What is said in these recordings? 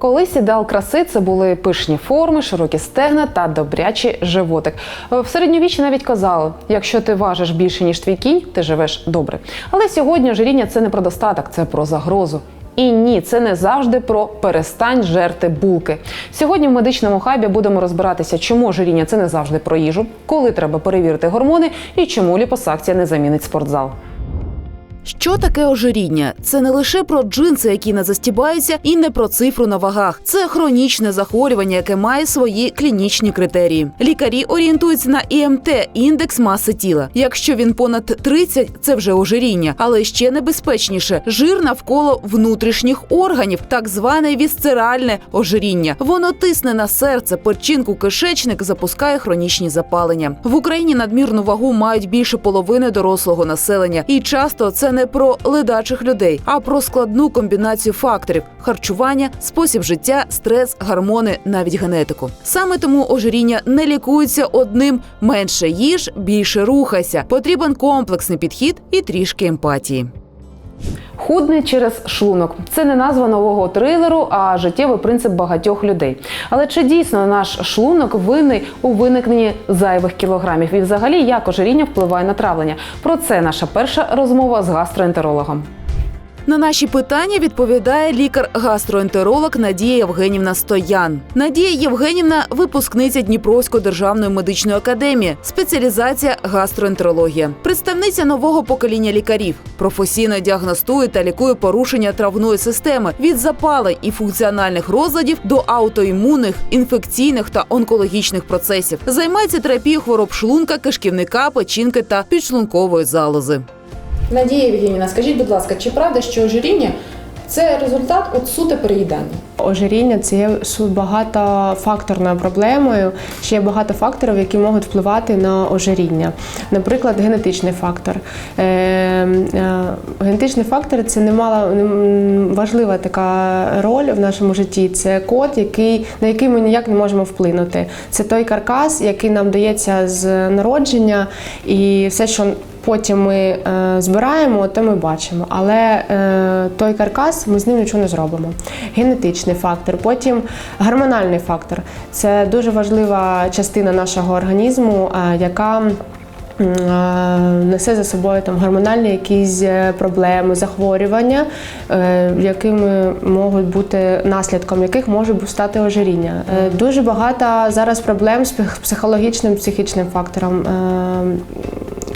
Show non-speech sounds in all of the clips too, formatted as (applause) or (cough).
Колись ідеал краси це були пишні форми, широкі стегна та добрячий животик. В середньовіччі навіть казали: якщо ти важиш більше ніж твій кінь, ти живеш добре. Але сьогодні ожиріння це не про достаток, це про загрозу. І ні, це не завжди про перестань жерти булки. Сьогодні в медичному хабі будемо розбиратися, чому ожиріння це не завжди про їжу, коли треба перевірити гормони і чому ліпосакція не замінить спортзал. Що таке ожиріння? Це не лише про джинси, які не застібаються, і не про цифру на вагах. Це хронічне захворювання, яке має свої клінічні критерії. Лікарі орієнтуються на ІМТ індекс маси тіла. Якщо він понад 30, це вже ожиріння, але ще небезпечніше жир навколо внутрішніх органів, так зване вісцеральне ожиріння. Воно тисне на серце, печінку, кишечник, запускає хронічні запалення. В Україні надмірну вагу мають більше половини дорослого населення, і часто це не про ледачих людей, а про складну комбінацію факторів: харчування, спосіб життя, стрес, гормони, навіть генетику. Саме тому ожиріння не лікується одним менше їж, більше рухайся. Потрібен комплексний підхід і трішки емпатії. Худне через шлунок це не назва нового трилеру, а життєвий принцип багатьох людей. Але чи дійсно наш шлунок винний у виникненні зайвих кілограмів? І взагалі як ожиріння впливає на травлення? Про це наша перша розмова з гастроентерологом. На наші питання відповідає лікар-гастроентеролог Надія Євгенівна Стоян. Надія Євгенівна випускниця Дніпровської державної медичної академії, спеціалізація гастроентерологія, представниця нового покоління лікарів. Професійно діагностує та лікує порушення травної системи від запалень і функціональних розладів до аутоімунних, інфекційних та онкологічних процесів. Займається терапією хвороб шлунка, кишківника, печінки та підшлункової залози. Надія Євгенівна, скажіть, будь ласка, чи правда, що ожиріння це результат от суте переїдання? Ожиріння це є багатофакторною проблемою. Ще є багато факторів, які можуть впливати на ожиріння. Наприклад, генетичний фактор. Е, е, генетичний фактор це немало м, важлива така роль в нашому житті. Це код, який, на який ми ніяк не можемо вплинути. Це той каркас, який нам дається з народження, і все, що потім ми е, збираємо, то ми бачимо. Але е, той каркас ми з ним нічого не зробимо. Генетичний фактор, потім гормональний фактор це дуже важлива частина нашого організму, е, яка е, Несе за собою там гормональні якісь е, проблеми, захворювання, е, якими можуть бути наслідком яких може стати ожиріння. Дуже багато зараз проблем з психологічним психічним фактором.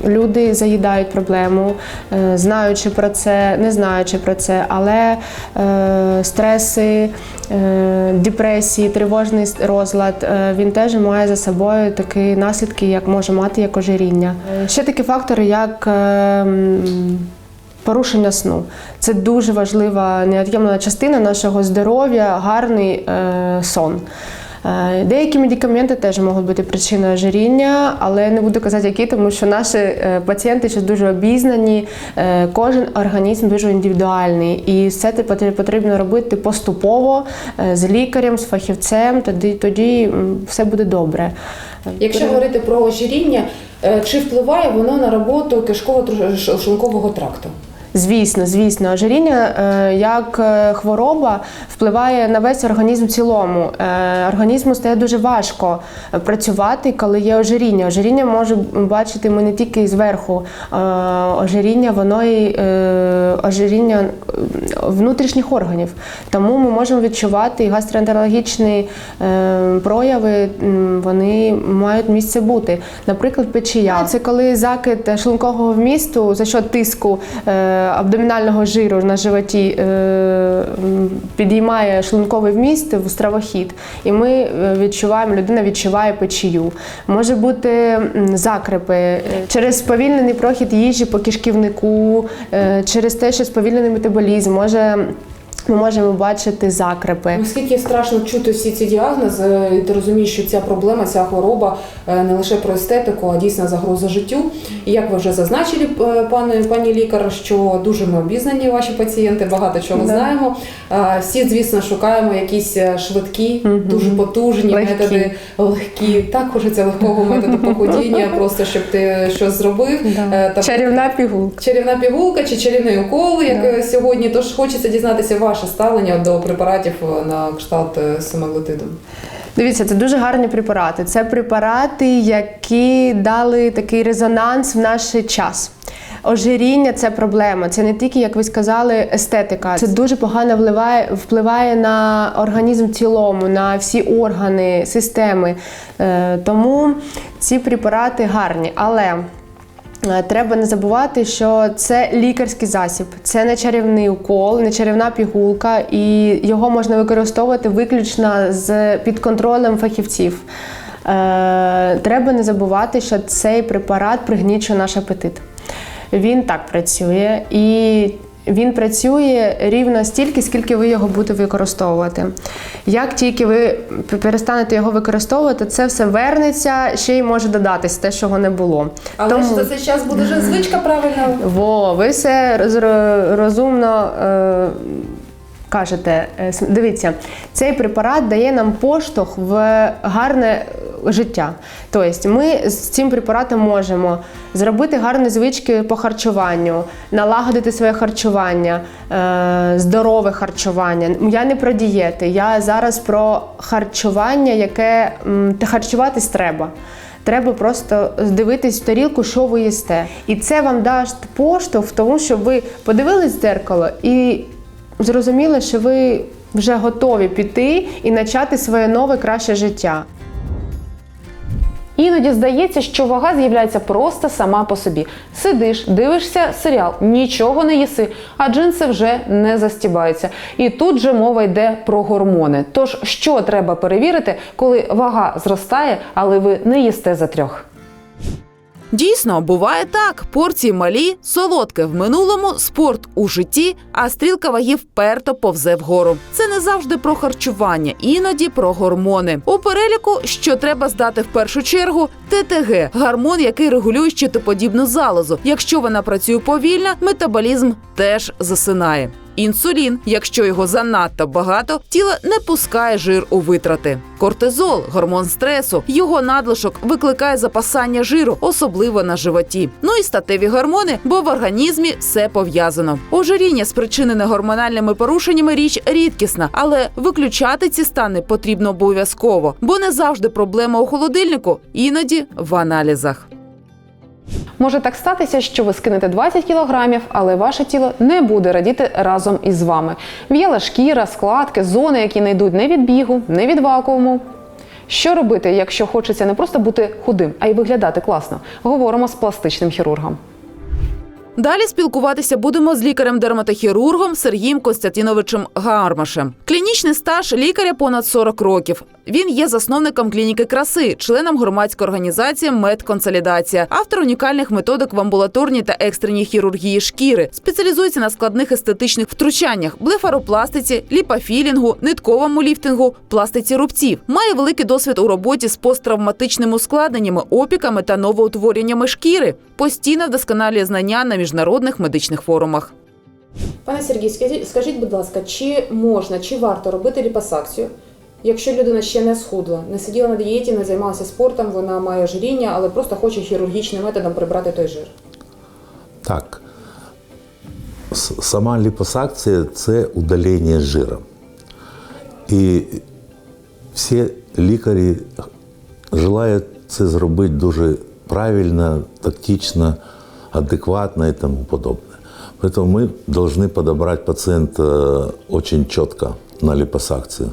Люди заїдають проблему, е, знаючи про це, не знаючи про це, але е, стреси, е, депресії, тривожний розлад він теж має за собою такі наслідки, як може мати як ожиріння. Ще такі фактори, як Порушення сну це дуже важлива неот'ємна частина нашого здоров'я, гарний е, сон. Е, Деякі медикаменти теж можуть бути причиною ожиріння, але не буду казати, які, тому що наші е, пацієнти ще дуже обізнані, е, кожен організм дуже індивідуальний, і все це потр- потрібно робити поступово з лікарем, з фахівцем, тоді, тоді все буде добре. Якщо говорити про ожиріння, чи впливає воно на роботу кишково-шлункового тракту? Звісно, звісно, ожиріння е, як е, хвороба впливає на весь організм в цілому. Е, Організму стає дуже важко працювати, коли є ожиріння. Ожиріння може бачити ми не тільки зверху. Ожиріння, воно і ожиріння внутрішніх органів. Тому ми можемо відчувати і гастроентерологічні прояви, вони мають місце бути. Наприклад, печія. Це коли закид шлункового вмісту за счет тиску абдомінального жиру на животі е, підіймає шлунковий вміст в стравохід, і ми е, відчуваємо, людина відчуває печію. Може бути закрепи е, через сповільнений прохід їжі по кишківнику, через те, що сповільнений метаболізм може. Ми можемо бачити закрепи. Оскільки страшно чути всі ці діагнози, і ти розумієш, що ця проблема, ця хвороба е, не лише про естетику, а дійсно загроза життю. І як ви вже зазначили, е, пане пані лікар, що дуже ми обізнані ваші пацієнти, багато чого Да. знаємо. Всі, звісно, шукаємо якісь е, швидкі, Мгм. дуже потужні Легкі. методи, легкі. Так хочеться легкого методу похудіння, (laughs) просто щоб ти щось зробив. Е, та- Чарівна пігулка. Чарівна пігулка чи чарівний укол, як Да. сьогодні. Тож хочеться дізнатися ваш ваше ставлення до препаратів е, на кшталт е, семаглутиду? Дивіться, це дуже гарні препарати. Це препарати, які дали такий резонанс в наш час. Ожиріння це проблема. Це не тільки, як ви сказали, естетика. Це дуже погано впливає, впливає на організм в цілому, на всі органи, системи. Е, тому ці препарати гарні. Але Треба не забувати, що це лікарський засіб, це не чарівний укол, не чарівна пігулка, і його можна використовувати виключно з під контролем фахівців. Е, треба не забувати, що цей препарат пригнічує наш апетит. Він так працює і він працює рівно стільки, скільки ви його будете використовувати. Як тільки ви перестанете його використовувати, це все вернеться, ще й може додатись те, чого не було. Але цей час буде вже звичка правильна. Во, ви все розумно е, кажете. Е, Дивіться, цей препарат дає нам поштовх в гарне життя. Тобто ми з цим препаратом можемо зробити гарні звички по харчуванню, налагодити своє харчування, е, здорове харчування. Я не про дієти, я зараз про харчування, яке харчуватись треба. Треба просто дивитись в тарілку, що ви їсте. І це вам дасть поштовх тому, щоб ви подивились в дзеркало і зрозуміли, що ви вже готові піти і почати своє нове краще життя. Іноді здається, що вага з'являється просто сама по собі. Сидиш, дивишся серіал, нічого не їси, а джинси вже не застібаються. І тут же мова йде про гормони. Тож що треба перевірити, коли вага зростає, але ви не їсте за трьох? Дійсно, буває так: порції малі, солодке в минулому, спорт у житті, а стрілка ваги вперто повзе вгору. Це не завжди про харчування, іноді про гормони. У переліку, що треба здати в першу чергу, ТТГ гормон, який регулює щитоподібну залозу. Якщо вона працює повільно, метаболізм теж засинає. Інсулін, якщо його занадто багато, тіло не пускає жир у витрати. Кортизол гормон стресу. Його надлишок викликає запасання жиру, особливо на животі. Ну і статеві гормони, бо в організмі все пов'язано. Ожиріння, спричинене гормональними порушеннями, річ рідкісна, але виключати ці стани потрібно обов'язково, бо не завжди проблема у холодильнику, іноді в аналізах. Може так статися, що ви скинете 20 кілограмів, але ваше тіло не буде радіти разом із вами. В'яла шкіра, складки, зони, які не йдуть не від бігу, не від вакууму. Що робити, якщо хочеться не просто бути худим, а й виглядати класно? Говоримо з пластичним хірургом. Далі спілкуватися будемо з лікарем-дерматохірургом Сергієм Костянтиновичем Гармашем. Клінічний стаж лікаря понад 40 років. Він є засновником клініки краси, членом громадської організації Медконсолідація, автор унікальних методик в амбулаторній та екстреній хірургії шкіри, спеціалізується на складних естетичних втручаннях, блефаропластиці, ліпофілінгу, нитковому ліфтингу, пластиці рубців. Має великий досвід у роботі з посттравматичними ускладненнями, опіками та новоутвореннями шкіри. Постійно вдосконалює знання на міжнародних медичних форумах. Пане Сергій, скажіть, будь ласка, чи можна, чи варто робити ліпосакцію, якщо людина ще не схудла, не сиділа на дієті, не займалася спортом, вона має ожиріння, але просто хоче хірургічним методом прибрати той жир? Так. Сама ліпосакція це удалення жира. І всі лікарі желають це зробити дуже правильно, тактично, адекватно і тому подобне. Поэтому мы должны подобрать пациента очень четко на липосакцию.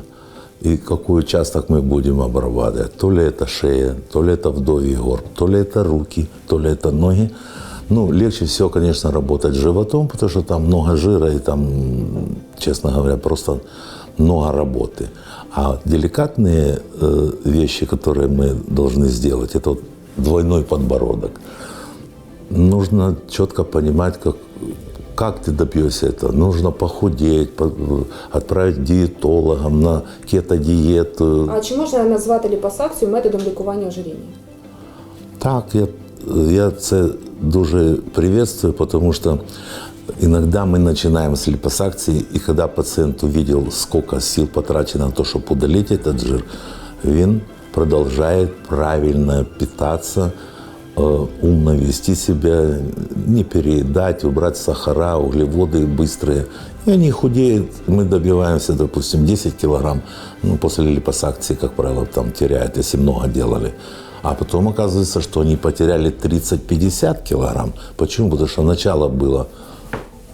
И какой участок мы будем обрабатывать. То ли это шея, то ли это вдовий горб, то ли это руки, то ли это ноги. Ну, легче всего, конечно, работать животом, потому что там много жира и там, честно говоря, просто много работы. А деликатные э, вещи, которые мы должны сделать, это вот двойной подбородок. Нужно четко понимать, как, как ты добьешься этого. Нужно похудеть, по- отправить к диетологам на кето-диету. А чи можна назвати ліпосакцію методом лікування ожиріння? Так, я, я це дуже приветствую, потому что иногда мы начинаем с липосакции, и когда пациент увидел, сколько сил потрачено на то, чтобы удалить этот жир, він продолжает правильно питаться, э, умно вести себя, не переедать, убрать сахара, углеводы быстрые. И они худеют. Мы добиваемся, допустим, 10 килограмм. Ну, после липосакции, как правило, там теряют, если много делали. А потом оказывается, что они потеряли 30-50 килограмм. Почему? Потому что начало было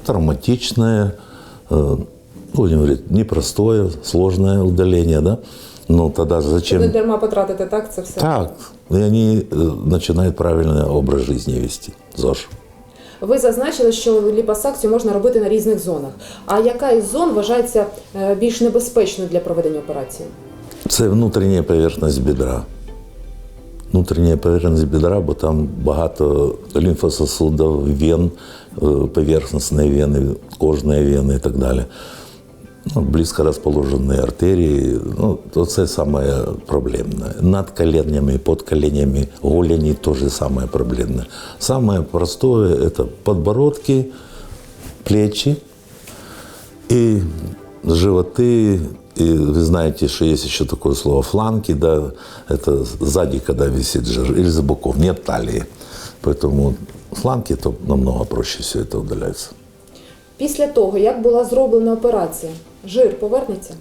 травматичное, э, будем говорить, непростое, сложное удаление, да? Ну, тогда зачем... Не дарма потратити так це все. Так, и они э, начинают правильный образ жизни вести. ЗОЖ. Ви зазначили, що ліпосакцію можна робити на різних зонах. А яка із зон вважається е, більш небезпечною для проведення операції? Це внутрішня поверхність бедра. Внутрішня поверхність бедра, бо там багато лімфососудів, вен, е, поверхностні вени, кожні вени і так далі. Ну, близько розположені артерії. Ну, то це саме проблемне. Над коленями, під коленями, голені теж саме проблемне. Саме простое – це подбородки, плечи, и животы, и вы знаете, что есть еще такое слово фланки, да, это сзади, когда висит жир, или с боков, нет талии. Поэтому фланки, то намного проще все это удаляется. Після того, як була зроблена операція, жир повернеться?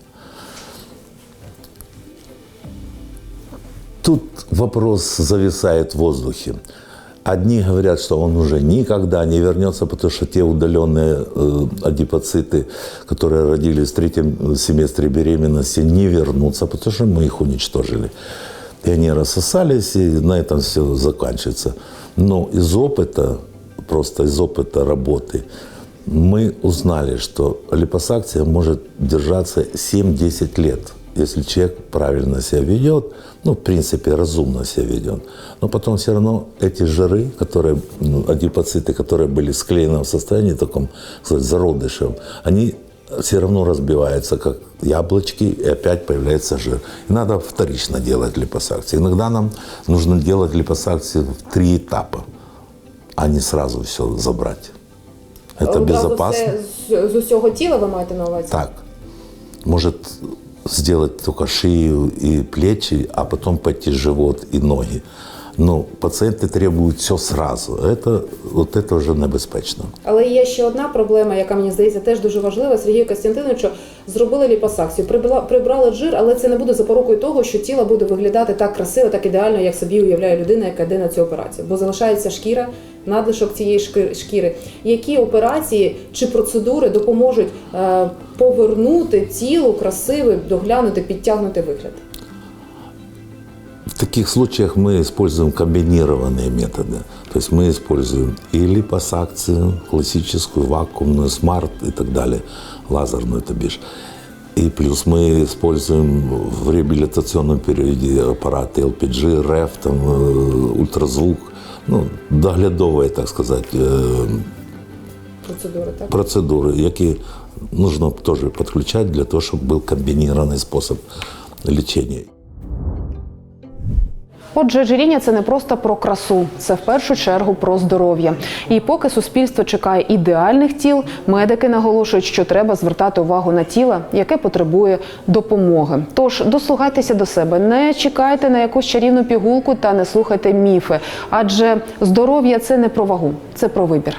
Тут вопрос зависает в воздухе. Одни говорят, что он уже никогда не вернется, потому что те удаленные э, адипоциты, которые родились в третьем семестре беременности, не вернутся, потому что мы их уничтожили. И они рассосались, и на этом все заканчивается. Но из опыта, просто из опыта работы, мы узнали, что липосакция может держаться 7-10 лет, если человек правильно себя ведет, ну, в принципе, разумно себя ведет. Но потом все равно эти жиры, которые, ну, адипоциты, которые были в склеенном состоянии, таком, сказать, зародышем, они все равно разбиваются, как яблочки, и опять появляется жир. И надо вторично делать липосакцию. Иногда нам нужно делать липосакцию в три этапа, а не сразу все забрать. Это безопасно. З, з усього тіла ви маєте на увазі? Так. Может сделать только шею и плечи, а потом пойти живот и ноги. Но пациенты требуют все сразу. Это, вот это уже небезпечно. Але є ще одна проблема, яка мені здається теж дуже важлива. Сергію Костянтиновичу зробили ліпосакцію, прибрали, прибрали жир, але це не буде запорукою того, що тіло буде виглядати так красиво, так ідеально, як собі уявляє людина, яка йде на цю операцію. Бо залишається шкіра, надлишок цієї шки- шкіри. Які операції чи процедури допоможуть е, повернути тілу красивий, доглянути, підтягнути вигляд? В таких случаях мы используем комбинированные методы. То есть мы используем и липосакцию, классическую, вакуумную, смарт и так далее, лазерную, то бишь. И плюс мы используем в реабилитационном периоде аппараты LPG, РЭФ, там, э, ультразвук, ну, доглядовые, так сказать, э, Процедури, так? процедуры, які нужно тоже подключать для того, чтобы был комбинированный способ лечения. Отже, ожиріння – це не просто про красу, це в першу чергу про здоров'я. І поки суспільство чекає ідеальних тіл, медики наголошують, що треба звертати увагу на тіло, яке потребує допомоги. Тож дослухайтеся до себе, не чекайте на якусь чарівну пігулку та не слухайте міфи. Адже здоров'я це не про вагу, це про вибір.